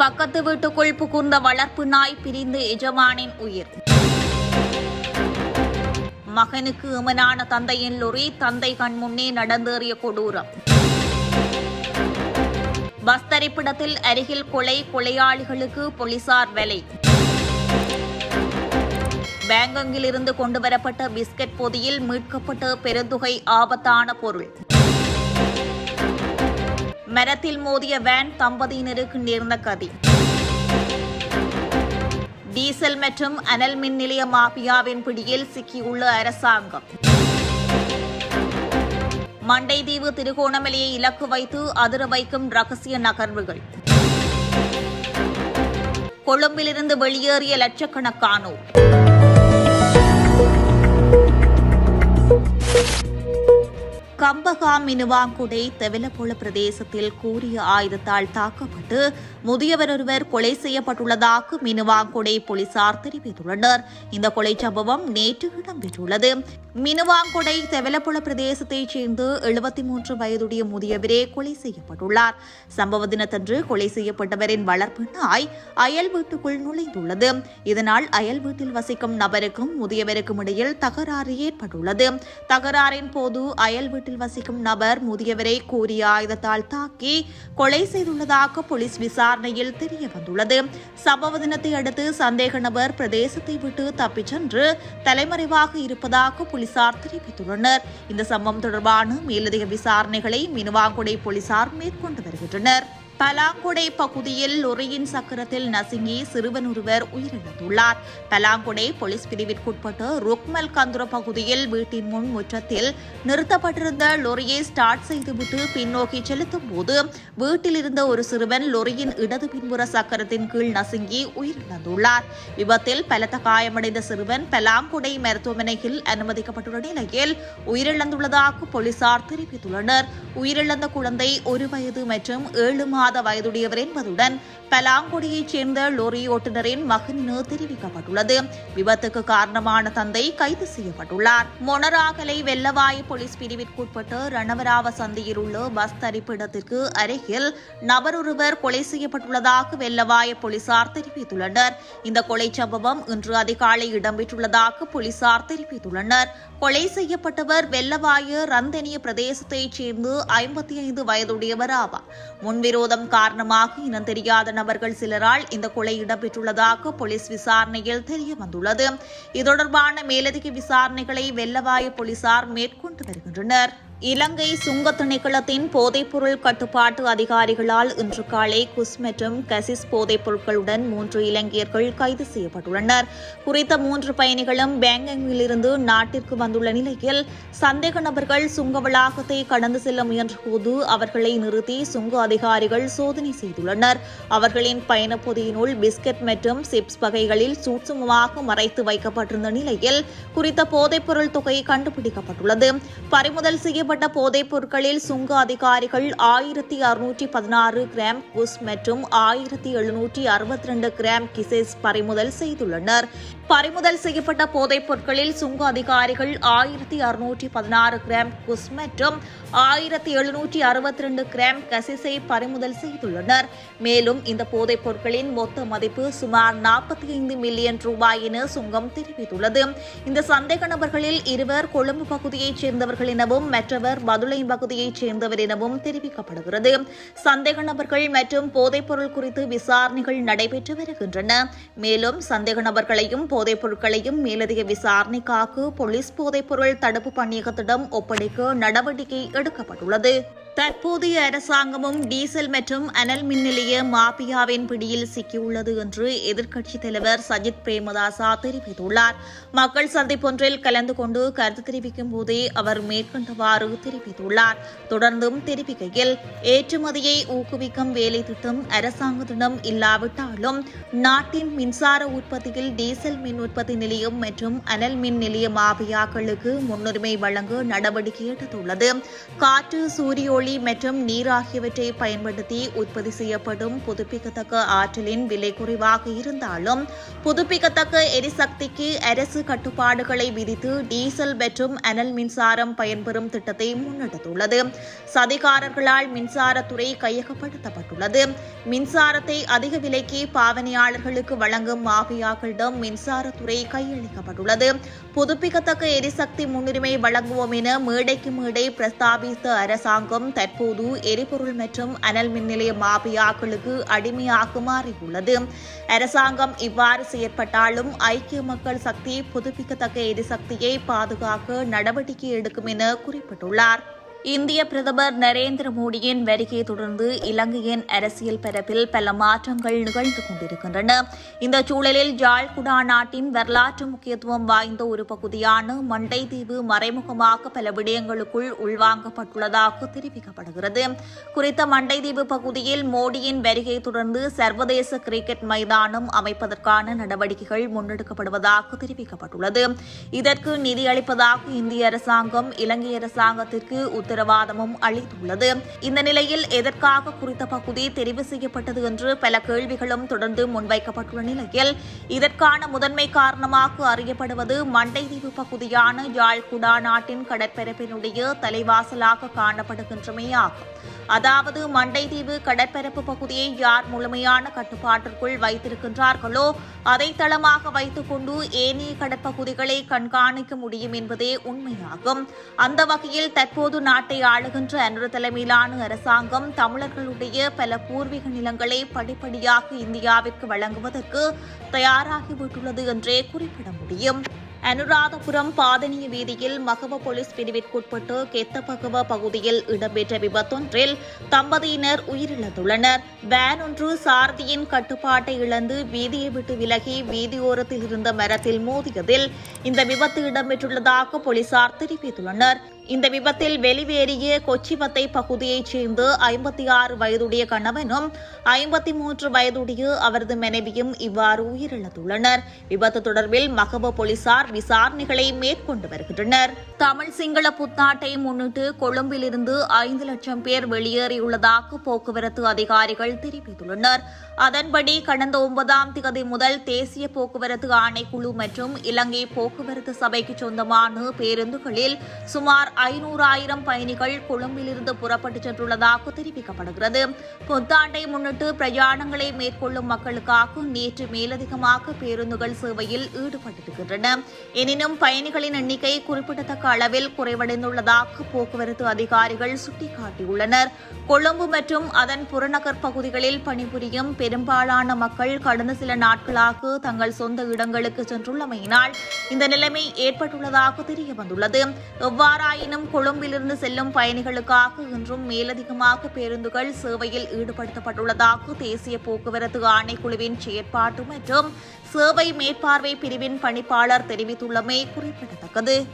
பக்கத்து வீட்டுக்குள் புகுந்த வளர்ப்பு நாய் பிரிந்து எஜமானின் உயிர். மகனுக்கு இமனான தந்தையின் லொறி தந்தை கண் முன்னே நடந்தேறிய கொடூரம். பஸ் தரிப்பிடத்தில் அருகில் கொலை கொலையாளிகளுக்கு போலீசார் வேலை. பேங்கங்கிலிருந்து கொண்டுவரப்பட்ட பிஸ்கட் பொதியில் மீட்கப்பட்ட பெருந்தொகை ஆபத்தான பொருள். மரத்தில் மோதிய வேன் தம்பதியினருக்கு நேர்ந்த கதி. டீசல் மற்றும் அனல் மின் நிலைய மாபியாவின் பிடியில் சிக்கியுள்ள அரசாங்கம். மண்டைதீவு திருகோணமலையை இலக்கு வைத்து அதிர வைக்கும் ரகசிய நகர்வுகள். கொழும்பிலிருந்து வெளியேறிய லட்சக்கணக்கானோர். கம்பகாம் மினுவாங்குடை தெவலப்பொல பிரதேசத்தில் கூறிய ஆயுதத்தால் தாக்கப்பட்டு முதியவர் ஒருவர் கொலை செய்யப்பட்டுள்ளதாக மினுவாங்குடை போலீசார் தெரிவித்துள்ளனர். இந்த கொலை சம்பவம் நேற்று இடம்பெற்றுள்ளது. மினுவாங்குடை தெவலப்பொல பிரதேசத்தைச் சேர்ந்து எழுபத்தி மூன்று வயதுடைய முதியவரே கொலை செய்யப்பட்டுள்ளார். சம்பவ தினத்தன்று கொலை செய்யப்பட்டவரின் வளர்ப்பு நாய் அயல் வீட்டுக்குள் நுழைந்துள்ளது. இதனால் அயல் வீட்டில் வசிக்கும் நபருக்கும் முதியவருக்கும் இடையில் தகராறு ஏற்பட்டுள்ளது. தகராறின் போது அயல் வீட்டு வீட்டில் வசிக்கும் நபர் முதியவரை கூறிய ஆயுதத்தால் தாக்கி கொலை செய்துள்ளதாக போலீஸ் விசாரணையில் தெரிய வந்துள்ளது. சம்பவ தினத்தை அடுத்து சந்தேக நபர் பிரதேசத்தை விட்டு தப்பிச் சென்று தலைமறைவாக இருப்பதாக போலீசார் தெரிவித்துள்ளனர். இந்த சம்பவம் தொடர்பான மேலதிக விசாரணைகளை மினுவாங்குடை போலீசார் மேற்கொண்டு வருகின்றனர். பலாங்குடை பகுதியில் லொரியின் சக்கரத்தில் நசுங்கி சிறுவன் ஒருவர் உயிரிழந்துள்ளார். பலாங்குடை போலீஸ் பிரிவிற்குட்பட்ட ருக்மல் கந்துர பகுதியில் வீட்டின் முன் முற்றத்தில் நிறுத்தப்பட்டிருந்த லொரியை ஸ்டார்ட் செய்துவிட்டு பின்னோக்கி செலுத்தும் போது வீட்டில் இருந்த ஒரு சிறுவன் லொரியின் இடது பின்புற சக்கரத்தின் கீழ் நசுங்கி உயிரிழந்துள்ளார். விபத்தில் பலத்த காயமடைந்த சிறுவன் பலாங்குடை மருத்துவமனையில் அனுமதிக்கப்பட்டுள்ள நிலையில் உயிரிழந்துள்ளதாக போலீசார் தெரிவித்துள்ளனர். உயிரிழந்த குழந்தை ஒரு வயது மற்றும் ஏழு மாத மாத வயதுடையவர் என்பதுடன் பலாங்குடியைச் சேர்ந்த லோரி ஓட்டுநரின் மகன் என தெரிவிக்கப்பட்டுள்ளது. விபத்துக்கு காரணமான தந்தை கைது செய்யப்பட்டுள்ளார். மொனராகலை வெள்ளவாய் போலீஸ் பிரிவிற்குட்பட்ட ரணவராவ சந்தையில் உள்ள பஸ் தரிப்பிடத்திற்கு அருகில் நபரொருவர் கொலை செய்யப்பட்டுள்ளதாக வெள்ளவாய போலீசார் தெரிவித்துள்ளனர். இந்த கொலை சம்பவம் இன்று அதிகாலை இடம்பெற்றுள்ளதாக போலீசார் தெரிவித்துள்ளனர். கொலை செய்யப்பட்டவர் வெள்ளவாய ரந்தனிய பிரதேசத்தைச் சேர்ந்து ஐம்பத்தி ஐந்து வயதுடையவர் ஆவார். முன்விரோதம் காரணமாக இனம் தெரியாத நபர்கள் சிலரால் இந்த கொலை இடம்பெற்றுள்ளதாக போலீஸ் விசாரணையில் தெரிய வந்துள்ளது. இது தொடர்பான மேலதிக விசாரணைகளை வெள்ளவாய போலீசார் மேற்கொண்டு வருகின்றனர். இலங்கை சுங்க திணைக்களத்தின் போதைப்பொருள் கட்டுப்பாட்டு அதிகாரிகளால் இன்று காலை குஸ் மற்றும் கசிஸ் போதைப் பொருட்களுடன் மூன்று இலங்கையர்கள் கைது செய்யப்பட்டுள்ளனர். குறித்த மூன்று பயணிகளும் பேங்காங்கிலிருந்து நாட்டிற்கு வந்துள்ள நிலையில் சந்தேக நபர்கள் சுங்க வளாகத்தை கடந்து செல்ல முயன்றபோது அவர்களை நிறுத்தி சுங்க அதிகாரிகள் சோதனை செய்துள்ளனர். அவர்களின் பயணப்பொதியினுள் பிஸ்கட் மற்றும் சிப்ஸ் வகைகளில் சூட்சுமமாக மறைத்து வைக்கப்பட்டிருந்த நிலையில் குறித்த போதைப்பொருள் தொகை கண்டுபிடிக்கப்பட்டுள்ளது. பறிமுதல் செய்ய செய்யப்பட்ட போதைப் பொருட்களில் சுங்க அதிகாரிகள் ஆயிரத்தி அறுநூற்றி பதினாறு கிராம் குஸ் மற்றும் ஆயிரத்தி எழுநூற்றி அறுபத்தி ரெண்டு கிராம் கிசேஸ் பறிமுதல் செய்துள்ளனர். பறிமுதல் செய்யப்பட்ட போதைப் பொருட்களில் சுங்க அதிகாரிகள் ஆயிரத்தி அறுநூற்றி பதினாறு கிராம் குஸ் மற்றும் ஆயிரத்தி எழுநூற்றி அறுபத்தி ரெண்டு கிராம் கசிசை பறிமுதல் செய்துள்ளனர். மேலும் இந்த போதைப் பொருட்களின் மொத்த மதிப்பு சுமார் நாற்பத்தி ஐந்து மில்லியன் ரூபாய் என சுங்கம் தெரிவித்துள்ளது. இந்த சந்தேக நபர்களில் இருவர் கொழும்பு பகுதியைச் சேர்ந்தவர்கள் எனவும் மற்றவர் மதுளை பகுதியைச் சேர்ந்தவர் எனவும் தெரிவிக்கப்படுகிறது. சந்தேக நபர்கள் மற்றும் போதைப் பொருள் குறித்து விசாரணைகள் நடைபெற்று வருகின்றன. மேலும் சந்தேக நபர்களையும் போதைப் பொருட்களையும் மேலதிக விசாரணைக்காக போலீஸ் போதைப்பொருள் தடுப்பு பணியகத்திடம் ஒப்படைக்க நடவடிக்கை எடுக்கப்பட்டுள்ளது. தற்போதைய அரசாங்கமும் டீசல் மற்றும் அனல் மின் நிலைய மாபியாவின் பிடியில் சிக்கியுள்ளது என்று எதிர்க்கட்சித் தலைவர் சஜித் பிரேமதாசா தெரிவித்துள்ளார். மக்கள் சந்திப்பொன்றில் கலந்து கொண்டு கருத்து தெரிவிக்கும் போதே அவர் மேற்கொண்டவாறு தெரிவித்துள்ளார். தொடர்ந்தும் தெரிவிக்கையில் ஏற்றுமதியை ஊக்குவிக்கும் வேலை திட்டம் அரசாங்கத்திடம் இல்லாவிட்டாலும் நாட்டின் மின்சார உற்பத்தியில் டீசல் மின் உற்பத்தி நிலையம் மற்றும் அனல் மின் நிலைய மாபியாக்களுக்கு முன்னுரிமை வழங்க நடவடிக்கை எடுத்துள்ளது. காற்று சூரிய ஒளி ஒளி மற்றும் நீர் ஆகியவற்றை பயன்படுத்தி உற்பத்தி செய்யப்படும் புதுப்பிக்கத்தக்க ஆற்றலின் விலை குறைவாக இருந்தாலும் புதுப்பிக்கத்தக்க எரிசக்திக்கு அரசு கட்டுப்பாடுகளை விதித்து டீசல் மற்றும் அனல் மின்சாரம் பயன்பெறும் திட்டத்தை முன்னெடுத்துள்ளது. சதிகாரர்களால் மின்சாரத்துறை கையகப்படுத்தப்பட்டுள்ளது. மின்சாரத்தை அதிக விலைக்கு பாவனையாளர்களுக்கு வழங்கும் மாஃபியாக்களிடம் மின்சாரத்துறை கையளிக்கப்பட்டுள்ளது. புதுப்பிக்கத்தக்க எரிசக்தி முன்னுரிமை வழங்குவோம் என மேடைக்கு மேடை பிரஸ்தாபித்த அரசாங்கம் தற்போது எரிபொருள் மற்றும் அனல் மின் நிலைய மாபியாக்களுக்கு அடிமையாக மாறியுள்ளது அரசாங்கம் இவ்வாறு செயற்பட்டாலும் ஐக்கிய மக்கள் சக்தி புதுப்பிக்கத்தக்க எரிசக்தியை பாதுகாக்க நடவடிக்கை எடுக்கும் என குறிப்பிட்டுள்ளார். இந்திய பிரதமர் நரேந்திர மோடியின் வருகையை தொடர்ந்து இலங்கையின் அரசியல் பரப்பில் பல மாற்றங்கள் நிகழ்ந்து கொண்டிருக்கின்றன. இந்த சூழலில் ஜாழ்குடா நாட்டின் வரலாற்று முக்கியத்துவம் வாய்ந்த ஒரு பகுதியான மண்டை தீவு மறைமுகமாக பல விடயங்களுக்குள் உள்வாங்கப்பட்டுள்ளதாக தெரிவிக்கப்படுகிறது. குறித்த மண்டை தீவு பகுதியில் மோடியின் வருகையை தொடர்ந்து சர்வதேச கிரிக்கெட் மைதானம் அமைப்பதற்கான நடவடிக்கைகள் முன்னெடுக்கப்படுவதாக தெரிவிக்கப்பட்டுள்ளது. இதற்கு நிதியளிப்பதாக இந்திய அரசாங்கம் இலங்கை அரசாங்கத்திற்கு உத்தரவாதமும் அளித்துள்ளது. இந்த நிலையில் எதற்காக குறித்த பகுதி தெரிவு செய்யப்பட்டது என்று பல கேள்விகளும் தொடர்ந்து முன்வைக்கப்பட்டுள்ள நிலையில் இதற்கான முதன்மை காரணமாக அறியப்படுவது மண்டைதீவு பகுதியான யாழ்குடா நாட்டின் கடற்பரப்பினுடைய தலைவாசலாக காணப்படுகின்றமையாகும் அதாவது மண்டைதீவு கடற்பரப்பு பகுதியை யார் முழுமையான கட்டுப்பாட்டிற்குள் வைத்திருக்கின்றார்களோ அதை தளமாக வைத்துக் கொண்டு ஏனைய கடற்பகுதிகளை கண்காணிக்க முடியும் என்பதே உண்மையாகும். அந்த வகையில் தற்போது நாட்டை ஆளுகின்ற அன்று தலைமையிலான அரசாங்கம் தமிழர்களுடைய பல பூர்வீக நிலங்களை படிப்படியாக இந்தியாவிற்கு வழங்குவதற்கு தயாராகிவிட்டுள்ளது என்றே குறிப்பிட முடியும். அனுராதபுரம் பாதனிய வீதியில் மகவ போலீஸ் பிரிவிற்குட்பட்டு கெத்தபகவ பகுதியில் இடம்பெற்ற விபத்தொன்றில் தம்பதியினர் உயிரிழந்துள்ளனர். வேன் ஒன்று சாரதியின் கட்டுப்பாட்டை இழந்து வீதியை விட்டு விலகி வீதியோரத்தில் இருந்த மரத்தில் மோதியதில் இந்த விபத்து இடம்பெற்றுள்ளதாக போலீசார் தெரிவித்துள்ளனர். இந்த விபத்தில் வெளிவேறிய கொச்சிவத்தை பகுதியைச் சேர்ந்த ஐம்பத்தி ஆறு வயதுடைய கணவனும் ஐம்பத்தி மூன்று வயதுடைய அவரது மனைவியும் இவ்வாறு உயிரிழந்துள்ளனர். விபத்து தொடர்பில் மகப போலீசார் விசாரணைகளை மேற்கொண்டு வருகின்றனர். தமிழ் சிங்கள புத்தாட்டை முன்னிட்டு கொழும்பிலிருந்து ஐந்து லட்சம் பேர் வெளியேறியுள்ளதாக போக்குவரத்து அதிகாரிகள் தெரிவித்துள்ளனர். அதன்படி கடந்த ஒன்பதாம் தேதி முதல் தேசிய போக்குவரத்து ஆணைக்குழு மற்றும் இலங்கை போக்குவரத்து சபைக்கு சொந்தமான பேருந்துகளில் சுமார் ஐநூறாயிரம் பயணிகள் கொழும்பிலிருந்து புறப்பட்டுச் சென்றுள்ளதாக தெரிவிக்கப்படுகிறது. புத்தாண்டை முன்னிட்டு பிரயாணங்களை மேற்கொள்ளும் மக்களுக்காக நேற்று மேலதிகமாக பேருந்துகள் சேவையில் ஈடுபட்டிருக்கின்றன. எனினும் பயணிகளின் எண்ணிக்கை குறிப்பிடத்தக்க அளவில் குறைவடைந்துள்ளதாக போக்குவரத்து அதிகாரிகள் சுட்டிக்காட்டியுள்ளனர். கொழும்பு மற்றும் அதன் புறநகர் பகுதிகளில் பணிபுரியும் பெரும்பாலான மக்கள் கடந்த சில நாட்களாக தங்கள் சொந்த இடங்களுக்கு சென்றுள்ளமையினால் இந்த நிலைமை ஏற்பட்டுள்ளதாக தெரியவந்துள்ளது. எவ்வாறாயினும் கொழும்பிலிருந்து செல்லும் பயணிகளுக்காக இன்றும் மேலதிகமாக பேருந்துகள் சேவையில் ஈடுபடுத்தப்பட்டுள்ளதாக தேசிய போக்குவரத்து ஆணைக்குழுவின் செயற்பாட்டு மற்றும் சேவை மேற்பார்வை பிரிவின் பணிப்பாளர் தெரிவித்துள்ளமை குறிப்பிடத்தக்கது.